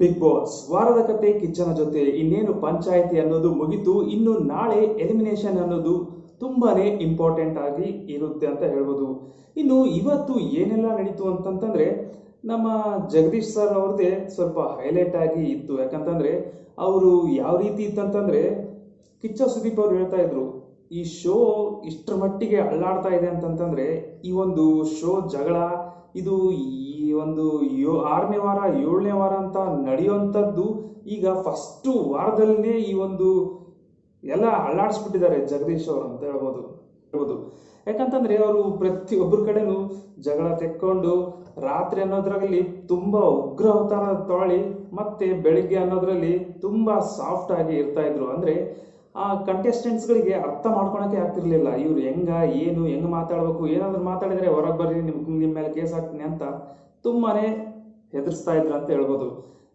Big boss ವಾರದ ಕತೆ ಕಿಚ್ಚನ ಜೊತೆ ಇನ್ನೇನು ಪಂಚಾಯಿತಿ ಅನ್ನೋದು ಮುಗಿತು, ಇನ್ನು ನಾಳೆ ಎಲಿಮಿನೇಷನ್ ಅನ್ನೋದು ತುಂಬಾನೇ ಇಂಪಾರ್ಟೆಂಟ್ ಆಗಿ ಇರುತ್ತೆ ಅಂತ ಹೇಳ್ಬೋದು. ಇನ್ನು ಇವತ್ತು ಏನೆಲ್ಲ ನಡೀತು ಅಂತಂತಂದ್ರೆ, ನಮ್ಮ ಜಗದೀಶ್ ಸರ್ ಅವ್ರದ್ದೇ ಸ್ವಲ್ಪ ಹೈಲೈಟ್ ಆಗಿ ಇತ್ತು. ಯಾಕಂತಂದ್ರೆ, ಅವರು ಯಾವ ರೀತಿ ಇತ್ತಂತಂದ್ರೆ, ಕಿಚ್ಚ ಸುದೀಪ್ ಅವರು ಹೇಳ್ತಾ ಇದ್ರು, ಈ ಶೋ ಇಷ್ಟರ ಮಟ್ಟಿಗೆ ಅಳ್ಳಾಡ್ತಾ ಇದೆ ಅಂತಂತಂದ್ರೆ, ಈ ಒಂದು ಶೋ ಜಗಳ ಇದು ಈ ಒಂದು ಯೋ, ಆರನೇ ವಾರ, ಏಳನೇ ವಾರ ಅಂತ ನಡೆಯುವಂಥದ್ದು ಈಗ ಫಸ್ಟು ವಾರದಲ್ಲೇ ಈ ಒಂದು ಎಲ್ಲ ಅಳ್ಳಾಡಿಸ್ಬಿಟ್ಟಿದ್ದಾರೆ ಜಗದೀಶ್ ಅವರು ಅಂತ ಹೇಳ್ಬೋದು. ಹೇಳ್ಬೋದು. ಯಾಕಂತಂದ್ರೆ ಅವರು ಪ್ರತಿಯೊಬ್ಬರ ಕಡೆನೂ ಜಗಳ ತೆಕ್ಕೊಂಡು ರಾತ್ರಿ ಅನ್ನೋದ್ರಲ್ಲಿ ತುಂಬಾ ಉಗ್ರ ಅವತಾರ ತೊಳಿ ಮತ್ತೆ ಬೆಳಿಗ್ಗೆ ಅನ್ನೋದ್ರಲ್ಲಿ ತುಂಬಾ ಸಾಫ್ಟ್ ಆಗಿ ಇರ್ತಾ ಇದ್ರು. ಅಂದ್ರೆ ಆ ಕಂಟೆಸ್ಟೆಂಟ್ಸ್ಗಳಿಗೆ ಗಳಿಗೆ ಅರ್ಥ ಮಾಡ್ಕೊಳಕ್ಕೆ ಆಗ್ತಿರ್ಲಿಲ್ಲ. ಇವ್ರು ಹೆಂಗ, ಏನು, ಹೆಂಗ್ ಮಾತಾಡ್ಬೇಕು, ಏನಾದ್ರು ಮಾತಾಡಿದ್ರೆ ಹೊರಗೆ ಬರ್ರಿ, ನಿಮ್ ನಿಮ್ಮ ಮೇಲೆ ಕೇಸ್ ಹಾಕ್ತೀನಿ ಅಂತ ತುಂಬಾನೇ ಹೆದರ್ಸ್ತಾ ಇದ್ರು ಅಂತ ಹೇಳ್ಬೋದು.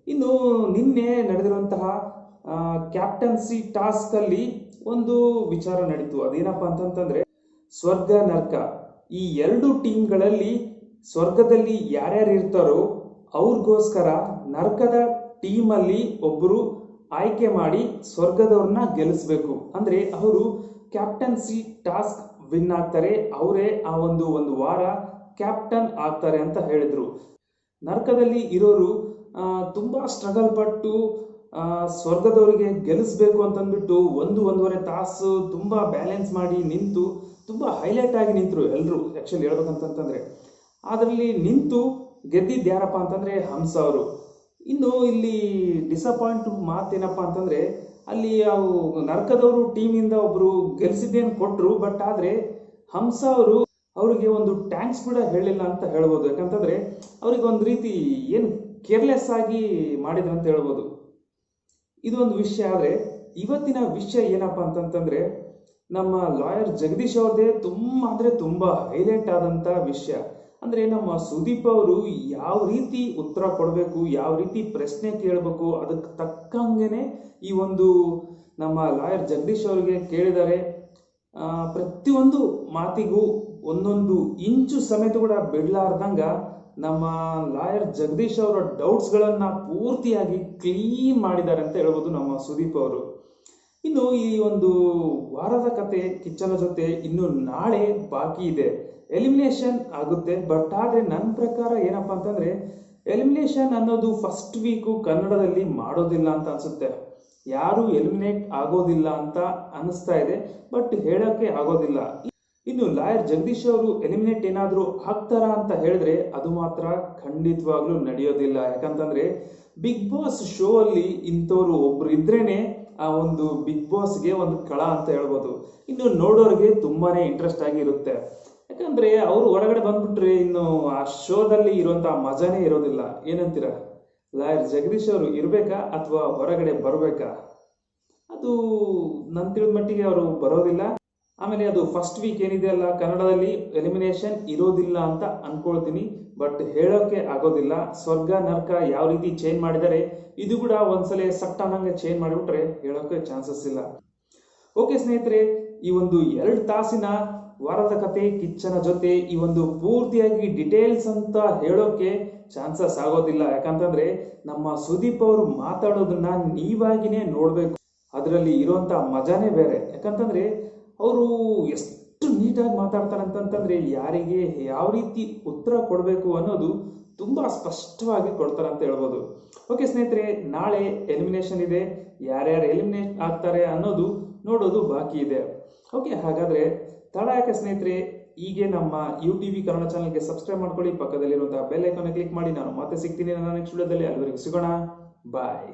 ಇನ್ನು ನಿನ್ನೆ ನಡೆದಿರುವಂತಹ ಕ್ಯಾಪ್ಟನ್ಸಿ ಟಾಸ್ಕ್ ಅಲ್ಲಿ ಒಂದು ವಿಚಾರ ನಡೀತು. ಅದೇನಪ್ಪ ಅಂತಂತಂದ್ರೆ, ಸ್ವರ್ಗ, ನರ್ಕ. ಈ ಎರಡು ಟೀಮ್ಗಳಲ್ಲಿ ಸ್ವರ್ಗದಲ್ಲಿ ಯಾರ್ಯಾರು ಇರ್ತಾರೋ ಅವ್ರಿಗೋಸ್ಕರ ನರ್ಕದ ಟೀಮಲ್ಲಿ ಒಬ್ಬರು ಆಯ್ಕೆ ಮಾಡಿ ಸ್ವರ್ಗದವ್ರನ್ನ ಗೆಲ್ಲಿಸ್ಬೇಕು. ಅಂದ್ರೆ ಅವರು ಕ್ಯಾಪ್ಟನ್ಸಿ ಟಾಸ್ಕ್ ವಿನ್ ಆಗ್ತಾರೆ, ಅವರೇ ಆ ಒಂದು ಒಂದು ವಾರ ಕ್ಯಾಪ್ಟನ್ ಆಗ್ತಾರೆ ಅಂತ ಹೇಳಿದ್ರು. ನರಕದಲ್ಲಿ ಇರೋರು ತುಂಬಾ ಸ್ಟ್ರಗಲ್ ಪಟ್ಟು ಸ್ವರ್ಗದವರಿಗೆ ಗೆಲ್ಲಿಸ್ಬೇಕು ಅಂತಂದ್ಬಿಟ್ಟು ಒಂದು, ಒಂದೂವರೆ ತಾಸು ತುಂಬಾ ಬ್ಯಾಲೆನ್ಸ್ ಮಾಡಿ ನಿಂತು, ತುಂಬಾ ಹೈಲೈಟ್ ಆಗಿ ನಿಂತರು ಎಲ್ಲರೂ ಆಕ್ಚುಲಿ ಹೇಳ್ಬೇಕಂತಂತಂದ್ರೆ ಅದರಲ್ಲಿ ನಿಂತು ಗೆದ್ದಿದ್ದು ಯಾರಪ್ಪ ಅಂತಂದ್ರೆ ಹಂಸ ಅವರು. ಇನ್ನು ಇಲ್ಲಿ ಡಿಸಪಾಯಿಂಟ್ ಮಾತೇನಪ್ಪ ಅಂತಂದರೆ, ಅಲ್ಲಿ ಅವು ನರಕದವರು ಟೀಮಿಂದ ಒಬ್ಬರು ಗೆಲ್ಸಿದ್ದೇನು ಕೊಟ್ಟರು ಬಟ್ ಆದರೆ ಹಂಸ ಅವರು ಅವರಿಗೆ ಒಂದು ಟ್ಯಾಂಕ್ಸ್ ಕೂಡ ಹೇಳಿಲ್ಲ ಅಂತ ಹೇಳ್ಬೋದು. ಯಾಕಂತಂದರೆ ಅವ್ರಿಗೆ ಒಂದು ರೀತಿ ಏನು ಕೇರ್ಲೆಸ್ ಆಗಿ ಮಾಡಿದ್ರು ಅಂತ ಹೇಳ್ಬೋದು. ಇದು ಒಂದು ವಿಷಯ. ಆದರೆ ಇವತ್ತಿನ ವಿಷಯ ಏನಪ್ಪ ಅಂತಂತಂದರೆ, ನಮ್ಮ ಲಾಯರ್ ಜಗದೀಶ್ ಅವ್ರದ್ದೇ ತುಂಬ ಅಂದರೆ ತುಂಬ ಹೈಲೈಟ್ ಆದಂಥ ವಿಷಯ. ಅಂದ್ರೆ ನಮ್ಮ ಸುದೀಪ್ ಅವರು ಯಾವ ರೀತಿ ಉತ್ತರ ಕೊಡಬೇಕು, ಯಾವ ರೀತಿ ಪ್ರಶ್ನೆ ಕೇಳಬೇಕು, ಅದಕ್ಕೆ ತಕ್ಕಂಗೆ ಈ ಒಂದು ನಮ್ಮ ಲಾಯರ್ ಜಗದೀಶ್ ಅವರಿಗೆ ಕೇಳಿದ್ದಾರೆ. ಪ್ರತಿಯೊಂದು ಮಾತಿಗೂ ಒಂದೊಂದು ಇಂಚು ಸಮೇತ ಕೂಡ ಬಿಡ್ಲಾರ್ದಂಗ ನಮ್ಮ ಲಾಯರ್ ಜಗದೀಶ್ ಅವರ ಡೌಟ್ಸ್ ಗಳನ್ನ ಪೂರ್ತಿಯಾಗಿ ಕ್ಲೀನ್ ಮಾಡಿದ್ದಾರೆ ಅಂತ ಹೇಳ್ಬೋದು ನಮ್ಮ ಸುದೀಪ್ ಅವರು. ಇನ್ನು ಈ ಒಂದು ವಾರದ ಕತೆ, ಕಿಚ್ಚನ ಜೊತೆ ಇನ್ನು ನಾಳೆ ಬಾಕಿ ಇದೆ. ಎಲಿಮಿನೇಷನ್ ಆಗುತ್ತೆ. ಬಟ್ ಆದ್ರೆ ನನ್ನ ಪ್ರಕಾರ ಏನಪ್ಪಾ ಅಂತಂದ್ರೆ ಎಲಿಮಿನೇಷನ್ ಅನ್ನೋದು ಫಸ್ಟ್ ವೀಕು ಕನ್ನಡದಲ್ಲಿ ಮಾಡೋದಿಲ್ಲ ಅಂತ ಅನ್ಸುತ್ತೆ. ಯಾರು ಎಲಿಮಿನೇಟ್ ಆಗೋದಿಲ್ಲ ಅಂತ ಅನಿಸ್ತಾ ಇದೆ. ಬಟ್ ಹೇಳೋಕ್ಕೆ ಆಗೋದಿಲ್ಲ. ಇನ್ನು ಲಾಯರ್ ಜಗದೀಶ್ ಅವರು ಎಲಿಮಿನೇಟ್ ಏನಾದರೂ ಆಗ್ತಾರಾ ಅಂತ ಹೇಳಿದ್ರೆ ಅದು ಮಾತ್ರ ಖಂಡಿತವಾಗ್ಲೂ ನಡೆಯೋದಿಲ್ಲ. ಯಾಕಂತಂದ್ರೆ ಬಿಗ್ ಬಾಸ್ ಶೋ ಅಲ್ಲಿ ಇಂಥವ್ರು ಒಬ್ರು ಇದ್ರೇನೆ ಆ ಒಂದು ಬಿಗ್ ಬಾಸ್ಗೆ ಒಂದು ಕಳ ಅಂತ ಹೇಳ್ಬೋದು. ಇನ್ನು ನೋಡೋರಿಗೆ ತುಂಬಾನೇ ಇಂಟ್ರೆಸ್ಟ್ ಆಗಿ ಇರುತ್ತೆ ಯಾಕಂದ್ರೆ ಅವರು ಹೊರಗಡೆ ಬಂದ್ಬಿಟ್ರೆ ಇನ್ನು ಆ ಶೋದಲ್ಲಿ ಇರುವಂತಹ ಮಜಾನೇ ಇರೋದಿಲ್ಲ. ಏನಂತೀರ? ಲಾಯರ್ ಜಗದೀಶ್ ಅವರು ಇರಬೇಕಾ ಅಥವಾ ಹೊರಗಡೆ ಬರಬೇಕಾ? ಅದು ನನ್ ತಿಳಿದ ಮಟ್ಟಿಗೆ ಅವರು ಬರೋದಿಲ್ಲ. ಆಮೇಲೆ ಅದು ಫಸ್ಟ್ ವೀಕ್ ಏನಿದೆ ಅಲ್ಲ, ಕನ್ನಡದಲ್ಲಿ ಎಲಿಮಿನೇಷನ್ ಇರೋದಿಲ್ಲ ಅಂತ ಅನ್ಕೊಳ್ತೀನಿ. ಬಟ್ ಹೇಳೋಕೆ ಆಗೋದಿಲ್ಲ. ಸ್ವರ್ಗ, ನರ್ಕ ಯಾವ ರೀತಿ ಚೇಂಜ್ ಮಾಡಿದರೆ ಇದು ಕೂಡ ಒಂದ್ಸಲ ಸಟ್ ಅನ್ನಂಗೆ ಚೇಂಜ್ ಮಾಡಿಬಿಟ್ರೆ ಹೇಳೋಕೆ ಚಾನ್ಸಸ್ ಇಲ್ಲ. ಓಕೆ ಸ್ನೇಹಿತರೆ, ಈ ಒಂದು ಎರಡು ತಾಸಿನ ವಾರದ ಕತೆ ಕಿಚ್ಚನ ಜೊತೆ ಈ ಒಂದು ಪೂರ್ತಿಯಾಗಿ ಡಿಟೇಲ್ಸ್ ಅಂತ ಹೇಳೋಕೆ ಚಾನ್ಸಸ್ ಆಗೋದಿಲ್ಲ. ಯಾಕಂತಂದ್ರೆ ನಮ್ಮ ಸುದೀಪ್ ಅವರು ಮಾತಾಡೋದನ್ನ ನೀವಾಗಿನೇ ನೋಡ್ಬೇಕು. ಅದರಲ್ಲಿ ಇರುವಂತ ಮಜಾನೇ ಬೇರೆ. ಯಾಕಂತಂದ್ರೆ ಅವರು ಎಷ್ಟು ನೀಟಾಗಿ ಮಾತಾಡ್ತಾರೆ ಅಂತಂತಂದ್ರೆ ಯಾರಿಗೆ ಯಾವ ರೀತಿ ಉತ್ತರ ಕೊಡಬೇಕು ಅನ್ನೋದು ತುಂಬಾ ಸ್ಪಷ್ಟವಾಗಿ ಕೊಡ್ತಾರೆ ಅಂತ ಹೇಳ್ಬೋದು. ಓಕೆ ಸ್ನೇಹಿತರೆ, ನಾಳೆ ಎಲಿಮಿನೇಷನ್ ಇದೆ. ಯಾರ್ಯಾರು ಎಲಿಮಿನೇಟ್ ಆಗ್ತಾರೆ ಅನ್ನೋದು ನೋಡೋದು ಬಾಕಿ ಇದೆ. ಓಕೆ, ಹಾಗಾದ್ರೆ ತಡ ಯಾಕೆ ಸ್ನೇಹಿತರೆ, ಹೀಗೆ ನಮ್ಮ ಯು ವಿ ಕನ್ನಡ ಚಾನಲ್ಗೆ ಸಬ್ಸ್ಕ್ರೈಬ್ ಮಾಡ್ಕೊಳ್ಳಿ. ಪಕ್ಕದಲ್ಲಿರುವಂತಹ ಬೆಲ್ ಐಕಾನ್ ಕ್ಲಿಕ್ ಮಾಡಿ. ನಾನು ಮತ್ತೆ ಸಿಗ್ತೀನಿ ನನ್ನ ನೆಕ್ಸ್ಟ್ ವಿಡಿಯೋದಲ್ಲಿ ಅಲ್ಲಿವರೆಗೂ ಸಿಗೋಣ. ಬಾಯ್